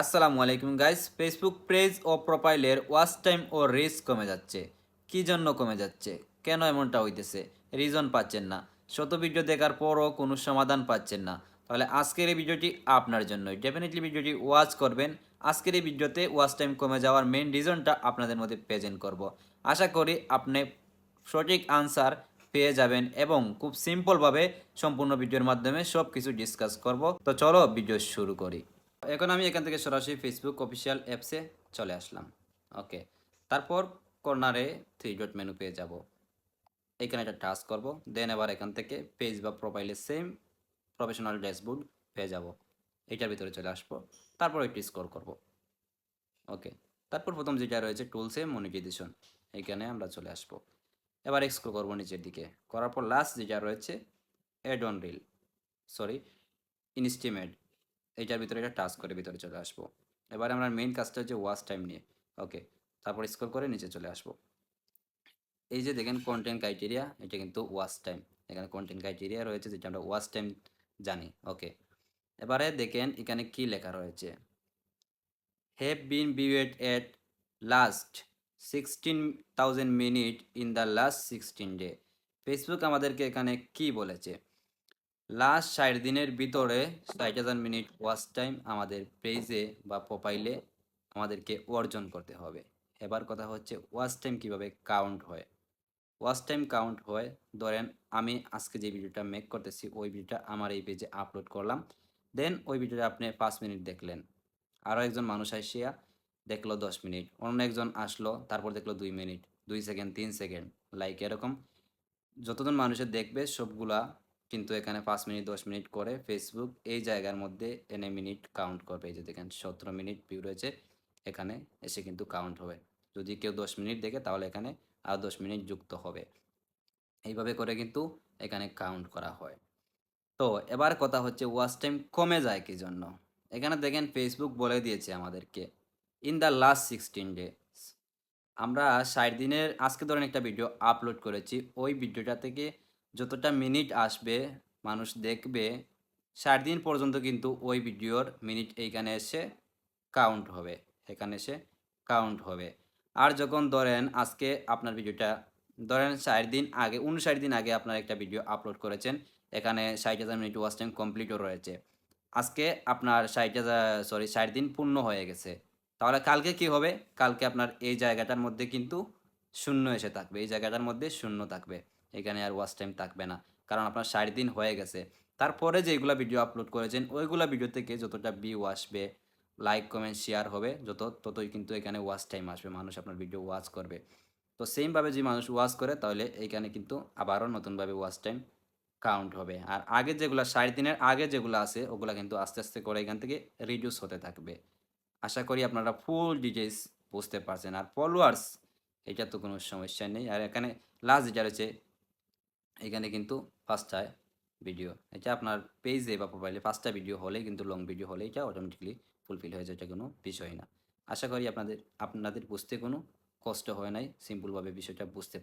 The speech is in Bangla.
আসসালামু আলাইকুম গাইস ফেসবুক পেজ ও প্রোফাইলের ওয়াচ টাইম ও রিস্ক কমে যাচ্ছে। কি জন্য কমে যাচ্ছে? কেন এমনটা হইতেছে? রিজন পাচ্ছেন না। শত ভিডিও দেখার পরও কোনো সমাধান পাচ্ছেন না। তাহলে আজকের এই ভিডিওটি আপনার জন্যই। ডেফিনেটলি ভিডিওটি ওয়াচ করবেন। আজকের এই ভিডিওতে ওয়াচ টাইম কমে যাওয়ার মেন রিজনটা আপনাদের মধ্যে প্রেজেন্ট করব। আশা করি আপনি সঠিক আনসার পেয়ে যাবেন এবং খুব সিম্পলভাবে সম্পূর্ণ ভিডিওর মাধ্যমে সব কিছু ডিসকাস করব। তো চলো ভিডিও শুরু করি। এখন আমি এখান থেকে সরাসরি ফেসবুক অফিসিয়াল অ্যাপসে চলে আসলাম। ওকে তারপর কর্নারে থ্রি ডট মেনু পেয়ে যাব। এখানে একটা টাচ করব দেন এবার এখান থেকে পেজ বা প্রোফাইলের সেম প্রফেশনাল ড্যাশবোর্ড পেয়ে যাব। এটার ভিতরে চলে আসব, তারপর একটু স্কোর করব। ওকে তারপর প্রথম যেটা রয়েছে টুলসে মনিটাইজেশন এখানে আমরা চলে আসব। এবার এক্সক্রো করব নিচের দিকে, করার পর লাস্ট যেটা রয়েছে add on reel sorry estimate এইটার ভিতরে এটা টাচ করে ভিতরে চলে আসব। এবার আমরা মেইন কাজটা হচ্ছে ওয়াচ টাইম নিয়ে। ওকে তারপর স্ক্রল করে নিচে চলে আসব। এই যে দেখেন কন্টেন্ট ক্রাইটেরিয়া এটা কিন্তু ওয়াচ টাইম এখানে কন্টেন্ট ক্রাইটেরিয়া রয়েছে যেটা আমরা ওয়াচ টাইম জানি। ওকে এবারে দেখেন এখানে কি লেখা রয়েছে? Have been viewed at last sixteen thousand minute in the last sixteen day Facebook আমাদেরকে এখানে কি বলেছে? লাস্ট ষাট দিনের ভিতরে ষাট হাজার মিনিট ওয়াচ টাইম আমাদের পেজে বা প্রোফাইলে আমাদেরকে অর্জন করতে হবে। এবার কথা হচ্ছে ওয়াচ টাইম কীভাবে কাউন্ট হয়। ওয়াচ টাইম কাউন্ট হয়, ধরেন আমি আজকে যে ভিডিওটা মেক করতেছি, ওই ভিডিওটা আমার এই পেজে আপলোড করলাম। দেন ওই ভিডিওটা আপনি পাঁচ মিনিট দেখলেন। আরও একজন মানুষ আসিয়া দেখল দশ মিনিট, অন্য একজন আসলো, তারপর দেখল দুই মিনিট, দুই সেকেন্ড তিন সেকেন্ড লাইক এরকম। যতজন মানুষের দেখবে, সবগুলা কিন্তু এখানে পাঁচ মিনিট, দশ মিনিট করে ফেসবুক এই জায়গার মধ্যে এনে মিনিট কাউন্ট করবে। এই যে দেখেন, সতেরো মিনিট ভিউ রয়েছে, এখানে এসে কিন্তু কাউন্ট হবে। যদি কেউ দশ মিনিট দেখে, তাহলে এখানে আর দশ মিনিট যুক্ত হবে। এইভাবে করে কিন্তু এখানে কাউন্ট করা হয়। তো এবার কথা হচ্ছে ওয়াচ টাইম কমে যায় কি জন্য? এখানে দেখেন ফেসবুক বলে দিয়েছে আমাদেরকে in the last sixteen day আমরা ষাট দিনের, আজকে ধরেন একটা ভিডিও আপলোড করেছি, ওই ভিডিওটা থেকে যতটা মিনিট আসবে, মানুষ দেখবে, ষাট দিন পর্যন্ত কিন্তু ওই ভিডিওর মিনিট এইখানে এসে কাউন্ট হবে। এখানে এসে কাউন্ট হবে। আর যখন ধরেন আজকে আপনার ভিডিওটা, ধরেন ষাট দিন আগে, উনষাট দিন আগে আপনার একটা ভিডিও আপলোড করেছেন, এখানে ষাট হাজার মিনিট ওয়াচ টাইম কমপ্লিটও রয়েছে। আজকে আপনার ষাট হাজার সরি ষাট দিন পূর্ণ হয়ে গেছে। তাহলে কালকে কি হবে? কালকে আপনার এই জায়গাটার মধ্যে কিন্তু শূন্য এসে থাকবে, এই জায়গাটার মধ্যে শূন্য থাকবে। এখানে আর ওয়াচ টাইম থাকবে না। কারণ আপনার ষাট দিন হয়ে গেছে। তারপরে যেগুলো ভিডিও আপলোড করেছেন, ওইগুলো ভিডিও থেকে যতটা ভিউ আসবে লাইক কমেন্ট শেয়ার হবে, যত, ততই কিন্তু এখানে ওয়াচ টাইম আসবে, মানুষ আপনার ভিডিও ওয়াচ করবে। তো সেমভাবে যে মানুষ ওয়াচ করে, তাহলে এইখানে কিন্তু আবারও নতুনভাবে ওয়াচ টাইম কাউন্ট হবে। আর আগে যেগুলো ষাট দিনের আগে যেগুলো আছে, ওগুলো কিন্তু আস্তে আস্তে করে এখান থেকে রিডিউস হতে থাকবে। আশা করি আপনারা ফুল ডিটেলস বুঝতে পারছেন। আর ফলোয়ার্স এটা তো কোনো সমস্যা নেই। আর এখানে লাস্ট যেটা রয়েছে এখানে কিন্তু পাঁচটায় ভিডিও এটা আপনার পেজে বা প্রোফাইলে পাঁচটা ভিডিও হলে কিন্তু লং ভিডিও হলে এটা অটোমেটিকলি ফুলফিল হয়ে যায়, এটা কোনো বিষয় না। আশা করি আপনাদের আপনাদের বুঝতে কোনো কষ্ট হয় নাই সিম্পলভাবে বিষয়টা বুঝতে পার